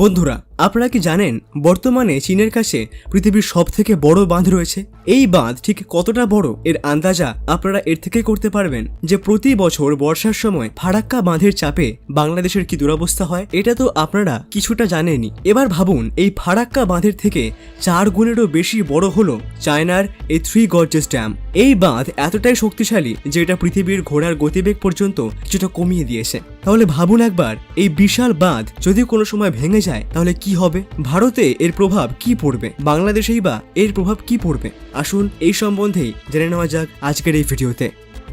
বন্ধুরা, আপনারা কি জানেন বর্তমানে চীনের কাছে পৃথিবীর সব থেকে বড় বাঁধ রয়েছে? এই বাঁধ ঠিক কতটা বড়? এর আন্দাজা আপনারা এর থেকে করতে পারবেন যে প্রতি বছর বর্ষার সময় ফারাক্কা বাঁধের চাপে বাংলাদেশের কি দুরবস্থা হয়? এটা তো আপনারা কিছুটা জানেনই। এবার ভাবুন, এই ফারাক্কা বাঁধের থেকে চার গুণেরও বেশি বড় হলো চায়নার এই থ্রি গর্জেস ড্যাম। এই বাঁধ এতটাই শক্তিশালী যে এটা পৃথিবীর ঘোড়ার গতিবেগ পর্যন্ত কিছুটা কমিয়ে দিয়েছে। তাহলে ভাবুন একবার, এই বিশাল বাঁধ যদি কোনো সময় ভেঙে যায়, তাহলে কি হবে? ভারতে এর প্রভাব কি পড়বে? বাংলাদেশেই বা এর প্রভাব কি পড়বে? আসুন এই সম্বন্ধেই জেনে নেওয়া যাক আজকের এই ভিডিওতে।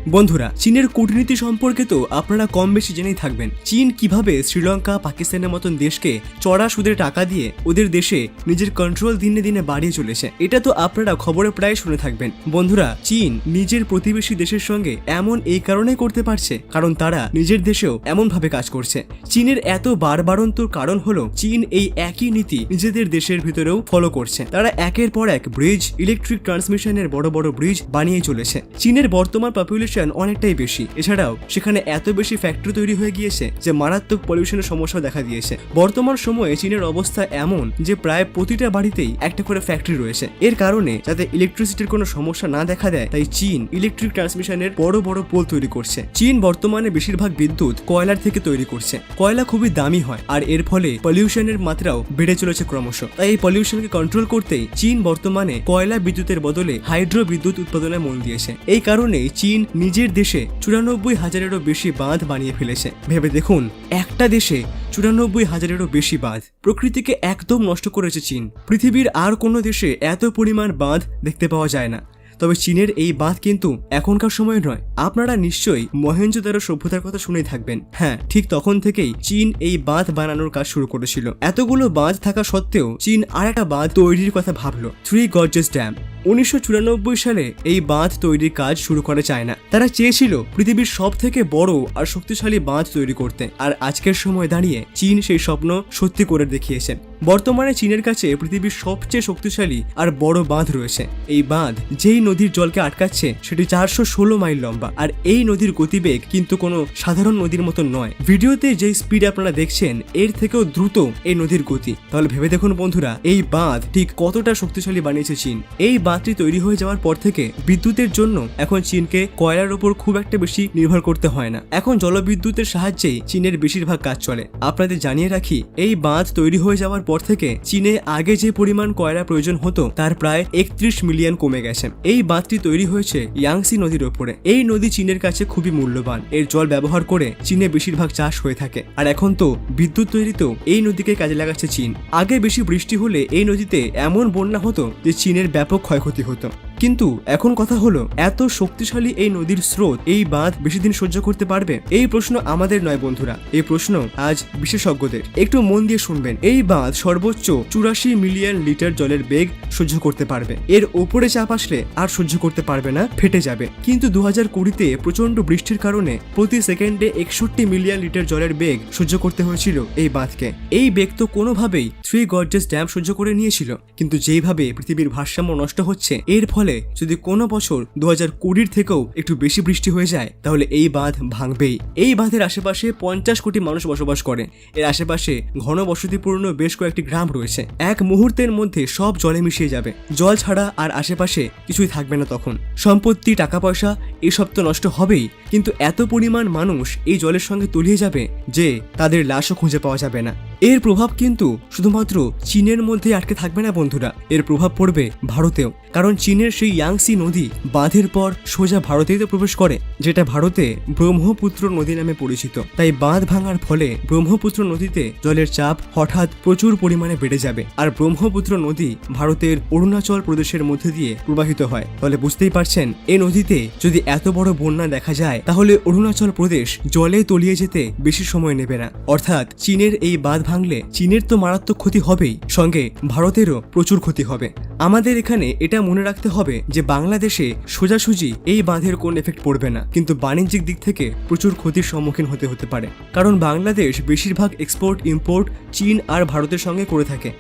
বন্ধুরা, চীনের কূটনীতি সম্পর্কে তো আপনারা কম বেশি জেনেই থাকবেন। চীন কীভাবে শ্রীলঙ্কা, পাকিস্তানের মতন দেশকে চড়া সুদের টাকা দিয়ে ওদের দেশে নিজের কন্ট্রোল দিনে দিনে বাড়িয়ে চলেছে, এটা তো আপনারা খবরে প্রায় শুনে থাকবেন। বন্ধুরা, চীন নিজের প্রতিবেশী দেশের সঙ্গে এমন এই কারণে করতে পারছে, কারণ তারা নিজের দেশেও এমন ভাবে কাজ করছে। চীনের এত বারবারন্তর কারণ হলো, চীন এই একই নীতি নিজেদের দেশের ভিতরেও ফলো করছে। তারা একের পর এক ব্রিজ ইলেকট্রিক ট্রান্সমিশনের বড় বড় ব্রিজ বানিয়ে চলেছে। চীনের বর্তমান পপুলেশন অনেকটাই বেশি। এছাড়াও, সেখানে এত বেশি ফ্যাক্টরি তৈরি হয়ে গিয়েছে যে মারাত্মক পলিউশনের সমস্যা দেখা দিয়েছে। বর্তমান সময়ে চীনের অবস্থা এমন যে প্রায় প্রতিটা বাড়িতেই একটা করে ফ্যাক্টরি রয়েছে। এর কারণে যাতে ইলেকট্রিসিটির কোনো সমস্যা না দেখা দেয়, তাই চীন ইলেকট্রিক ট্রান্সমিশনের বড় বড় পোল তৈরি করছে। চীন বর্তমানে বেশিরভাগ বিদ্যুৎ কয়লার থেকে তৈরি করছে। কয়লা খুবই দামি হয়, আর এর ফলে পলিউশনের মাত্রাও বেড়ে চলেছে ক্রমশ। তাই এই পলিউশনকে কন্ট্রোল করতেই চীন বর্তমানে কয়লা বিদ্যুতের বদলে হাইড্রো বিদ্যুৎ উৎপাদনে মন দিয়েছে। এই কারণে চীন নিজের দেশে চুরানব্বই হাজারেরও বেশি বাঁধ বানিয়ে ফেলেছে। ভেবে দেখুন, একটা দেশে চুরানব্বই হাজারেরও বেশি বাঁধ। প্রকৃতিকে একদম নষ্ট করেছে চীন। পৃথিবীর আর কোনো দেশে এত পরিমাণ বাঁধ দেখতে পাওয়া যায় না। তবে চীনের এই বাঁধ কিন্তু এখনকার সময় নয়। আপনারা নিশ্চয়ই মহেঞ্জোদারো সভ্যতার কথা শুনেই থাকবেন। হ্যাঁ ঠিক তখন থেকেই চীন এই বাঁধ বানানোর কাজ শুরু করেছিল। এতগুলো বাঁধ থাকা সত্ত্বেও চীন আর একটা বাঁধ তৈরির কথা ভাবলো। থ্রি গর্জেস ড্যাম উনিশশো চুরানব্বই সালে এই বাঁধ তৈরির কাজ শুরু করে চায়না। তারা চেয়েছিল পৃথিবীর সব থেকে বড় আর শক্তিশালী বাঁধ তৈরি করতে। আর আজকের সময় দাঁড়িয়ে চীন সেই স্বপ্ন সত্যি করে দেখিয়েছে। বর্তমানে চীনের কাছে পৃথিবীর সবচেয়ে শক্তিশালী আর বড় বাঁধ রয়েছে। এই বাঁধ যেই নদীর জলকে আটকাচ্ছে, সেটি চারশো ষোলো মাইল লম্বা। আর এই নদীর গতিবেগ কিন্তু কোনো সাধারণ নদীর মতো নয়। ভিডিওতে যে স্পিড আপনারা দেখছেন, এর থেকেও দ্রুত এই নদীর গতি। তাহলে ভেবে দেখুন বন্ধুরা, এই বাঁধ ঠিক কতটা শক্তিশালী বানিয়েছে চীন। এই বাঁধটি তৈরি হয়ে যাওয়ার পর থেকে বিদ্যুতের জন্য এখন চীনকে কয়লার উপর খুব একটা বেশি নির্ভর করতে হয় না। এখন জলবিদ্যুতের সাহায্যেই চীনের বেশিরভাগ কাজ চলে। আপনাদের জানিয়ে রাখি, এই বাঁধ তৈরি হয়ে যাওয়ার পর থেকে চীনে আগে যে পরিমাণ কয়লা প্রয়োজন হতো, তার প্রায় একত্রিশ মিলিয়ন কমে গেছে। এই বাঁধটি তৈরি হয়েছে ইয়াংসি নদীর ওপরে। এই নদী চীনের কাছে খুবই মূল্যবান। এর জল ব্যবহার করে চীনে বেশিরভাগ চাষ হয়ে থাকে। আর এখন তো বিদ্যুৎ তৈরিতেও এই নদীকে কাজে লাগাচ্ছে চীন। আগে বেশি বৃষ্টি হলে এই নদীতে এমন বন্যা হতো যে চীনের ব্যাপক ক্ষয়ক্ষতি হতো কিন্তু এখন কথা হলো, এত শক্তিশালী এই নদীর স্রোত এই বাঁধ বেশি দিন সহ্য করতে পারবে? এই প্রশ্ন আমাদের নয় বন্ধুরা। এই প্রশ্ন আজ বিশেষজ্ঞদের। একটু মন দিয়ে শুনবেন। এই বাঁধ সর্বোচ্চ চুরাশি মিলিয়ন লিটার জলের বেগ সহ্য করতে পারবে। এর ওপরে চাপ আসলে আর সহ্য করতে পারবে না, ফেটে যাবে। কিন্তু দু হাজার কুড়িতে প্রচণ্ড বৃষ্টির কারণে প্রতি সেকেন্ডে একষট্টি মিলিয়ন লিটার জলের বেগ সহ্য করতে হয়েছিল এই বাঁধকে। এই বেগ তো কোনোভাবেই থ্রি গর্জেস ড্যাম সহ্য করে নিয়েছিল। কিন্তু যেইভাবে পৃথিবীর ভারসাম্য নষ্ট হচ্ছে, এর ফলে যদি কোনো বছর দু হাজার কুড়ির থেকেও একটু বেশি বৃষ্টি হয়ে যায়, তাহলে এই বাঁধ ভাঙবেই। এই বাঁধের আশেপাশে পঞ্চাশ কোটি মানুষ বসবাস করে এর আশেপাশে ঘন বসতিপূর্ণ বেশ কয়েকটি গ্রাম রয়েছে। এক মুহূর্তের মধ্যে সব জলে মিশিয়ে যাবে। জল ছাড়া আর আশেপাশে কিছুই থাকবে না তখন। সম্পত্তি টাকা পয়সা এসব তো নষ্ট হবেই, কিন্তু এত পরিমাণ মানুষ এই জলের সঙ্গে তলিয়ে যাবে যে তাদের লাশও খুঁজে পাওয়া যাবে না। এর প্রভাব কিন্তু শুধুমাত্র চীনের মধ্যে আটকে থাকবে না বন্ধুরা। এর প্রভাব পড়বে ভারতেও। কারণ চীনের সেই ইয়াংসি নদী বাঁধের পর সোজা ভারতেই তো প্রবেশ করে, যেটা ভারতে ব্রহ্মপুত্র নদী নামে পরিচিত। তাই বাঁধ ভাঙার ফলে ব্রহ্মপুত্র নদীতে জলের চাপ হঠাৎ প্রচুর পরিমাণে বেড়ে যাবে। আর ব্রহ্মপুত্র নদী ভারতের অরুণাচল প্রদেশের মধ্যে দিয়ে প্রবাহিত হয়। তাহলে বুঝতেই পারছেন এই নদীতে যদি এত বড় বন্যা দেখা যায়, তাহলে অরুণাচল প্রদেশ জলে তলিয়ে যেতে বেশি সময় নেবে না। অর্থাৎ চীনের এই বাঁধ ভাঙলে চীনের তো মারাত্মক ক্ষতি হবেই। সঙ্গে ভারতেরও প্রচুর ক্ষতি হবে। আমাদের এখানে এটা মনে রাখতে হবে যে বাংলাদেশে সোজাসুজি এই বাঁধের কোন এফেক্ট পড়বে না। কিন্তু বাণিজ্যিক দিক থেকে প্রচুর ক্ষতির সম্মুখীন হতে হতে পারে। কারণ বাংলাদেশ বেশিরভাগ এক্সপোর্ট ইম্পোর্ট চীন আর ভারতের সঙ্গে করে থাকে।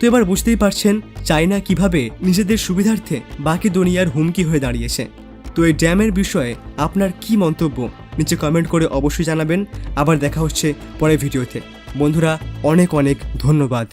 তো এবার বুঝতেই পারছেন চায়না কীভাবে নিজেদের সুবিধার্থে বাকি দুনিয়ার হুমকি হয়ে দাঁড়িয়েছে। তো এই ড্যামের বিষয়ে আপনার কি মন্তব্য? নিচে কমেন্ট করে অবশ্যই জানাবেন। আবার দেখা হচ্ছে পরের ভিডিওতে। বন্ধুরা অনেক অনেক ধন্যবাদ।